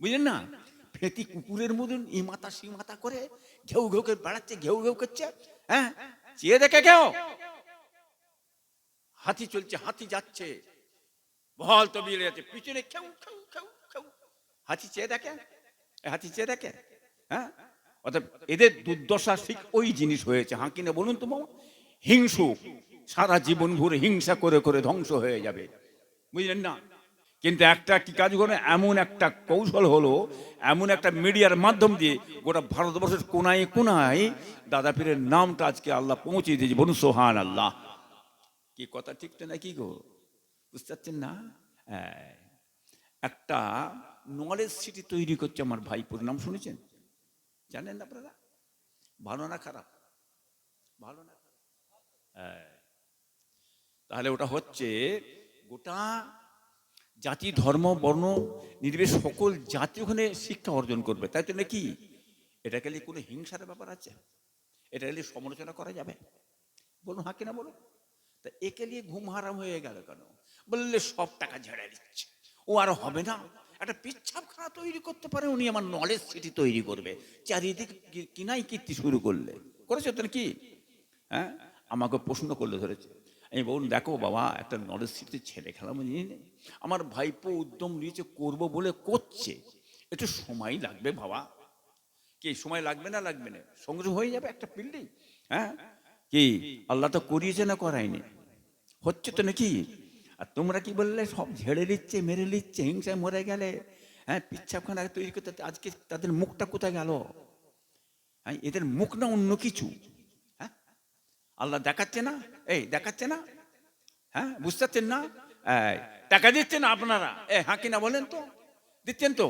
বুঝলেন না? ফেতি কুকুরের মতন ই মাথা সি মাথা করে, ঘেউ ঘেউ করে বেড়াচ্ছে, ঘেউ ঘেউ করছে হ্যাঁ? চেয়ে দেখে কেউ? হাতি চলছে, হাতি যাচ্ছে। বল তো বিলে যাচ্ছে পিছনে খেউ খেউ খেউ খেউ। হাতি চেয়ে দেখে? হাতি চেয়ে দেখে? হ্যাঁ? অর্থাৎ এদের দুর্দশা ঠিক ওই জিনিস হয়েছে। হাঁ কিনা বলুন তো মামা? হিংসু সারা জীবন ভরে হিংসা করে করে ধ্বংস হয়ে যাবে। বুঝলেন না? কিন্তু একটা কি কাজ করে এমন একটা কৌশল হলো, এমন একটা মিডিয়ার মাধ্যম দিয়ে গোটা ভারতবর্ষের কোনায় কোনায় দাদা পীরের নামটা আজকে আল্লাহ পৌঁছে দিয়েছে বলুন সোহান আল্লাহ কি কথা ঠিক তো নাকি গো? বুঝতে পারছেন না? হ্যাঁ। একটা নলেজ সিটি তৈরি করছে আমার ভাইপুর নাম শুনেছেন? জানেন না আপনারা? ভালো না খারাপ? ভালো না? হ্যাঁ। তাহলে ওটা হচ্ছে গোটা জাতি, ধর্ম, বর্ণ, নির্বিশেষে সকল জাতি ওখানে শিক্ষা অর্জন করবে। তাই তো নাকি এটা গেলে কোনো হিংসার ব্যাপার আছে? এটা গেলে সমালোচনা করা যাবে? বলুন হাঁ কিনা বলুন? তা একে নিয়ে ঘুম হারাম হয়ে গেল কেন? বললে সব টাকা ঝেড়ে দিচ্ছে। ও আর হবে না। একটা পিচ্ছাপখানা তৈরি করতে পারে, উনি আমার নলেজ সিটি তৈরি করবে। চারিদিক কি- কিনাই কীর্তি শুরু করলে। করেছে তো কি হ্যাঁ? আমাকে প্রশ্ন করলে ধরেছে। আমি বলুন দেখো বাবা, একটা নলেজ সিটিতে ছেলে খেলা আমি জানি না। আমার ভাইপো উদ্যম নিয়েছে, করব বলে করছে। একটু সময় লাগবে বাবা। কি, সময় লাগবে না লাগবে না? সংগ্রহ হয়ে যাবে একটা বিল্ডিং হ্যাঁ? কি, আল্লাহ তো করিয়েছে না করায়নি? হচ্ছে তো নাকি? আর তোমরা কি বললে, সব ঝেড়ে নিচ্ছে মেরে নিচ্ছে হিংসায় মরে গেলে? হ্যাঁ পিচ্ছাপখানা তৈরি করতে, আজকে তাদের মুখটা কোথায় গেল? হ্যাঁ এদের মুখ না অন্য কিছু? আল্লাহ দেখাচ্ছে না? এই, দেখাচ্ছে না? হ্যাঁ বুঝতে পারছেন না টাকা দিচ্ছেন আপনারা? এ হ্যাঁ কিনা বলেন তো। দিচ্ছেন তো?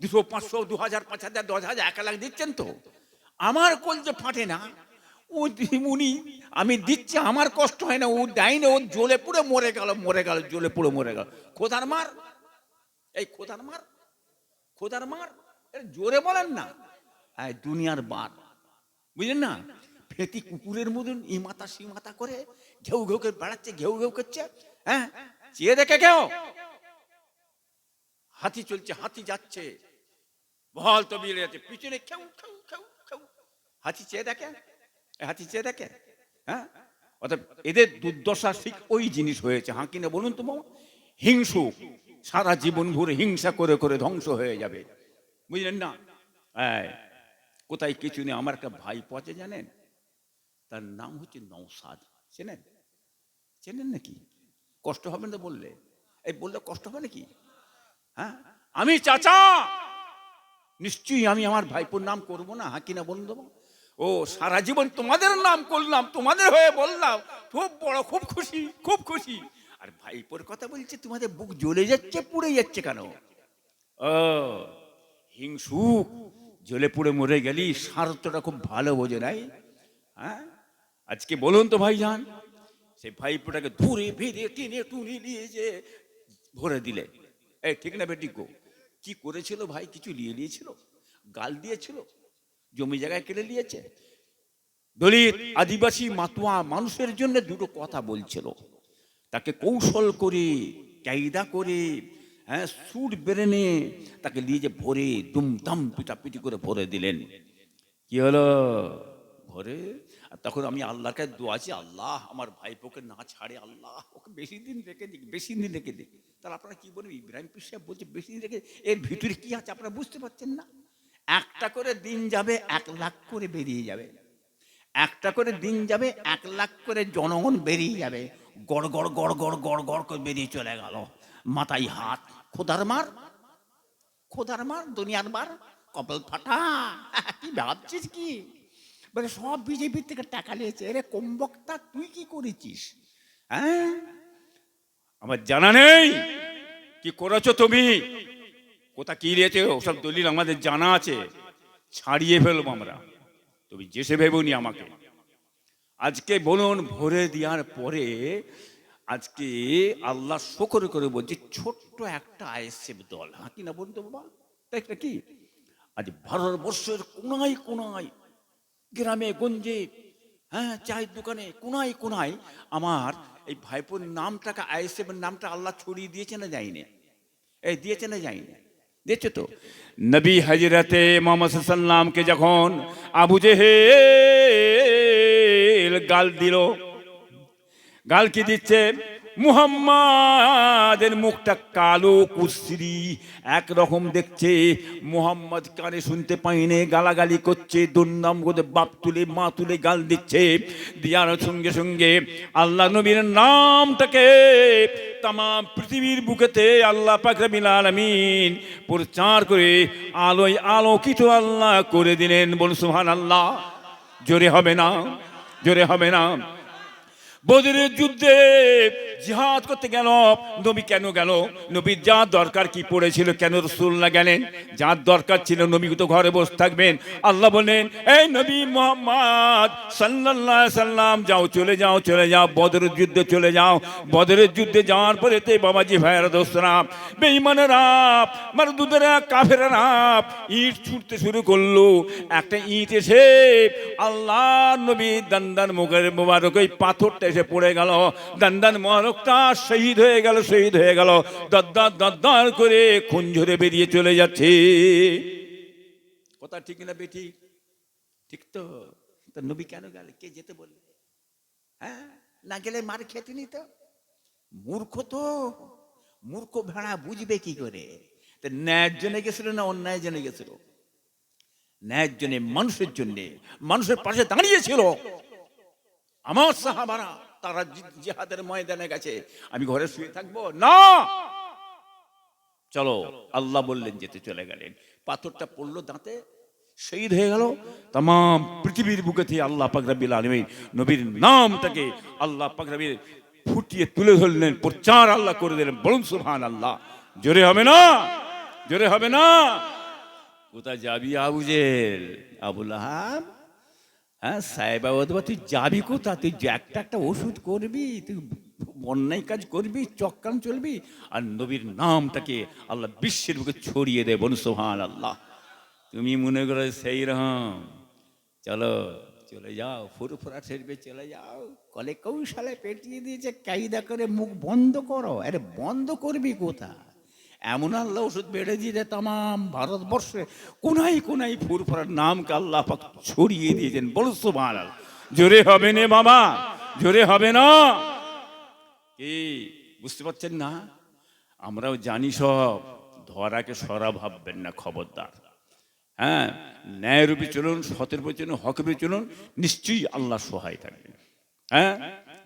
দুশো পাঁচশো, দু হাজার, পাঁচ হাজার, দশ হাজার, এক লাখ দিচ্ছেন তো? আমার কোল যে ফাটে না, ও উনি আমি দিচ্ছি, আমার কষ্ট হয় না, ও দেয়নি ও জ্বলে পুড়ে মরে গেল মরে গেল, জ্বলে পুড়ে মরে গেল। খোদার মার, এই খোদার মার খোদার মার জোরে বলেন না। দুনিয়ার বার, বুঝলেন না? ফেতি কুকুরের মতন ই মাথা সি মাথা করে ঘেউ ঘেউ করে বেড়াচ্ছে, ঘেউ ঘেউ করছে হ্যাঁ? চেয়ে দেখে কেউ? হাতি চলছে, হাতি যাচ্ছে। বল তো বিলে যাচ্ছে পিছনে খেউ খেউ খেউ খেউ। হাতি চেয়ে দেখে? হাতি চেয়ে দেখে? হ্যাঁ? অর্থাৎ এদের দুর্দশা ঠিক ওই জিনিস হয়েছে। হাঁ কিনা বলুন তো মামা হিংসু, সারা জীবন ভরে হিংসা করে করে ধ্বংস হয়ে যাবে। বুঝলেন না? কোথায় কিছু নেই, আমার একটা ভাই পচে জানেন? তার নাম হচ্ছে নৌসাদ চেনেন? চেনেন নাকি? কষ্ট হবে না বললে? এই বললে কষ্ট হবে নাকি? হ্যাঁ? আমি চাচা! নিশ্চয়ই আমি আমার ভাইপোর নাম করব না হ্যাঁ কিনা বলুন দেবো ও, সারা জীবন তোমাদের নাম করলাম, তোমাদের হয়ে বললাম। খুব বড়, খুব খুশি খুব খুশি। আর ভাইপোর কথা বলছে, তোমাদের বুক জ্বলে যাচ্ছে, পুড়ে যাচ্ছে কেন? ও, হিংসুক, জ্বলে পুড়ে মরে গেলি স্বার্থটা খুব ভালো বোঝে নাই? হ্যাঁ? আজকে বলুন তো ভাইজান, সেই ভাইপোটাকে ধরে ভেড়ে টেনে টুনে নিয়ে যে ভরে দিলে। এই ঠিক না বেটি গো? কি করেছিল ভাই? কিছু নিয়ে নিয়েছিল? গাল দিয়েছিল? জমি জায়গায় কেড়ে নিয়েছে? দলিত, আদিবাসী, মাতুয়া মানুষের জন্য দুটো কথা বলছিল। তাকে কৌশল করে, চাহিদা করে হ্যাঁ সুর বেরেনে তাকে নিয়ে যে ভরে দুমদাম পিটাপিটি করে ভরে দিলেন। কি হলো? ভরে আর তখন আমি আল্লাহকে দোয়াছি আল্লাহ আমার ভাইপোকে না ছাড়ে, আল্লাহ ওকে বেশি দিন রেখে দিক, বেশি দিন রেখে দিক। তাহলে আপনারা কি বলবেন? ইব্রাহিম পীর সাহেব বলছে, বেশি দিন রেখে এর ভিতরে কি আছে আপনারা বুঝতে পারছেন না? একটা করে দিন যাবে, এক লাখ করে বেরিয়ে যাবে। একটা করে দিন যাবে, এক লাখ করে জনগণ বেরিয়ে যাবে। গড় গড় গড় গড় গড় গড় করে বেরিয়ে চলে গেল। মাথায় হাত, খোদার মার খোদার মার, দুনিয়ার মার, কপাল ফাটা। কি ভাবছিস কি? বলে, সব বিজেপির থেকে টাকা নিয়েছে। এরে কমবক্তা, তুই কি করেছিস? হ্যাঁ? আমার জানা নেই। কি করেছ তুমি? কোথা কি নিয়েছে? ওসব দলিল আমাদের জানা আছে। ছাড়িয়ে ফেলব আমরা। তুমি যেসে ভেবনি আমাকে। আজকে বলুন, ভরে দেওয়ার পরে আজকে আল্লাহ শকর করে বলছে, ছোট্ট একটা আইএসএফ দল। হ্যাঁ কি না বলতো বাবা? একটা কি আজ ভারতবর্ষের কোনায় কোনায় গ্রামে, গঞ্জে হ্যাঁ চায়ের দোকানে, কোনায় কোনায় আমার এই ভাইপোর নামটাকে আইএসএফ এর নামটা আল্লাহ ছড়িয়ে দিয়েছে না যায়নি? এই দিয়েছে না যায়নি? দেখছ তো? নবী হাজিরাতে মোহাম্মদ সাল্লামকে যখন আবু জেহেল গাল দিল, গাল কি দিচ্ছে? মুহাম্মাদের মুখটা কালো কুশ্রী একরকম দেখছে। মুহাম্মদ কানে শুনতে পাইনে গালাগালি করছে, দুর্নাম করে বাপ তুলে, মা তুলে গাল দিচ্ছে। দিয়ার সঙ্গে সঙ্গে আল্লাহ নবীর নামটাকে তাম পৃথিবীর বুকেতে আল্লাহ পাকরাবিল আলমিন প্রচার করে আলোয় আলোকিত আল্লাহ করে দিলেন। বল সুহান আল্লাহ জোরে হবে না, জোরে হবে না। বদরের যুদ্ধে জিহাদ করতে গেল, নবী কেন গেল? নবীর যা দরকার কি পড়েছিল, কেন রসুল না গেলেন? যার দরকার ছিল, নবী তো ঘরে বসে থাকবেন। আল্লাহ বলেন এই নবী মোহাম্মদ, সাল্লাল্লাহ সাল্লাম, যাও, চলে যাও চলে যাও বদরের যুদ্ধে চলে যাও। বদরের যুদ্ধে যাওয়ার পরে তে বাবাজি, ভাইয়েরা, দোস্তরা, বেঈমানেরা, মারদুদেরা কাফেরা ইট ছুটতে শুরু করল। একটা ইট এসে আল্লাহ নবী দান্দান মুখের মোবারক ওই পাথরটা এসে পড়ে গেল। দান্দান মোবারকটা শহীদ হয়ে গেল, শহীদ হয়ে গেল। দদ্দার দদ্দার করে খুন ঝরে বেরিয়ে চলে যাচ্ছে। কথা ঠিক না বেঠি? ঠিক তো। তা নবী কেন গেল? কে যেতে বললে? হ্যাঁ? না গেলে মার খেতে নিত? মূর্খ তো। মূর্খ ভেড়া বুঝবে কি করে? তা ন্যায়ের জন্য গেছিল না অন্যায়ের জন্য গেছিল? ন্যায়ের জন্য, মানুষের জন্য। মানুষের পাশে দাঁড়িয়েছিল। আমার সাহাবারা তারা জিহাদের ময়দানে গেছে। আমি ঘরে শুয়ে থাকব? না! চলো, আল্লাহ বললেন যেতে চলে গেলেন। পাথরটা পড়ল দাঁতে, শহীদ হয়ে গেল। তাম পৃথিবীর বুকে থেকে আল্লাহ পাকরাবিল আলমী নবীর নামটাকে আল্লাহ পাকরাবির ফুটিয়ে তুলে ধরলেন, প্রচার আল্লাহ করে দিলেন। বলুন সুহান আল্লাহ জোরে হবে না? জোরে হবে না? কোথায় যাবি আবুজেল আবুল আহাব হ্যাঁ সাহেবা অথবা তুই যাবি কোথা তুই যে একটা একটা ওষুধ করবি, তুই অন্যায় কাজ করবি চক্রান চলবি, আর নবীর নামটাকে আল্লাহ বিশ্বের বুকে ছড়িয়ে দে বলুন সোহান আল্লাহ তুমি মনে করো সেই রকম। চলো, চলে যাও ফুরু ফুরফুরা ছেড়বে চলে যাও। কলে কৌশলে পেটিয়ে দিয়েছে, কায়দা করে মুখ বন্ধ করো। আরে বন্ধ করবি কোথা এমন আল্লাহ ওষুধ বেড়ে দিয়েছে তাম ভারতবর্ষে। কোনাই কোনাই ফুরফুরার নামকে আল্লাহ পাক ছড়িয়ে দিয়েছেন। বলো সুবহান জোরে হবে না বাবা, জোরে হবে না। কি, বুঝতে পারছেন না? আমরাও জানি সব। ধরাকে সরা ভাববেন না, খবরদার। হ্যাঁ ন্যায়রূপে চলুন সতেরূপে চলুন হকরূপে চলুন, নিশ্চয়ই আল্লাহ সহায় থাকবেন। হ্যাঁ?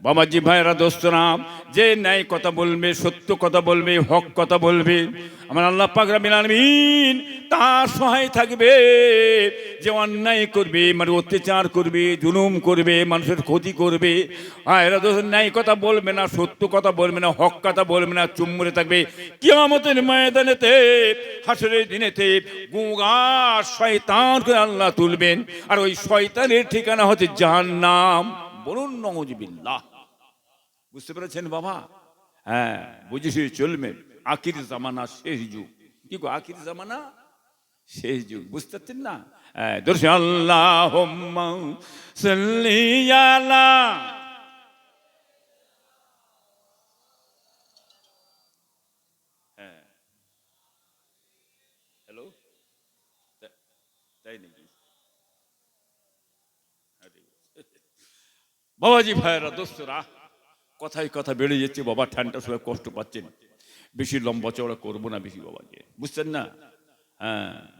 বাবাজি ভাইরা দোস্তরাম যে ন্যায় কথা বলবে, সত্য কথা বলবে, হক কথা বলবে, আমার আল্লাহ পাক রাব্বিল আলামিন তার সহায় থাকবে, যে অন্যায় করবে মানে অত্যাচার করবে, জুলুম করবে, মানুষের ক্ষতি করবে। এরা দোষ ন্যায় কথা বলবে না, সত্য কথা বলবে না, হক কথা বলবে না, চুম্বরে থাকবে। কিয়ামতের ময়দানেতে, হাসরের দিনেতে গুঙ্গার শয়তান করে আল্লাহ তুলবেন। আর ওই শয়তানের ঠিকানা হচ্ছে জাহান্নাম। বলুন নজবিল্লাহ বুঝতে পেরেছেন বাবা হ্যাঁ বুঝেছি চলবে আখির জামানা শেষ যুগ কি গো আখির জামানা শেষ যুগ বুঝতে পারছেন না হ্যাঁ দর্শন আল্লাহ সাল্লিয়ালা হ্যাঁ হ্যালো তাই নাকি আরে বাবাজি ভাইয়েরা দোস্তরা কথায় কথা বেড়ে যাচ্ছে, বাবা ঠান্ডা সবাই কষ্ট পাচ্ছেন বেশি লম্বা চওড়া করব না বেশি, বাবাকে। বুঝছেন না? হ্যাঁ।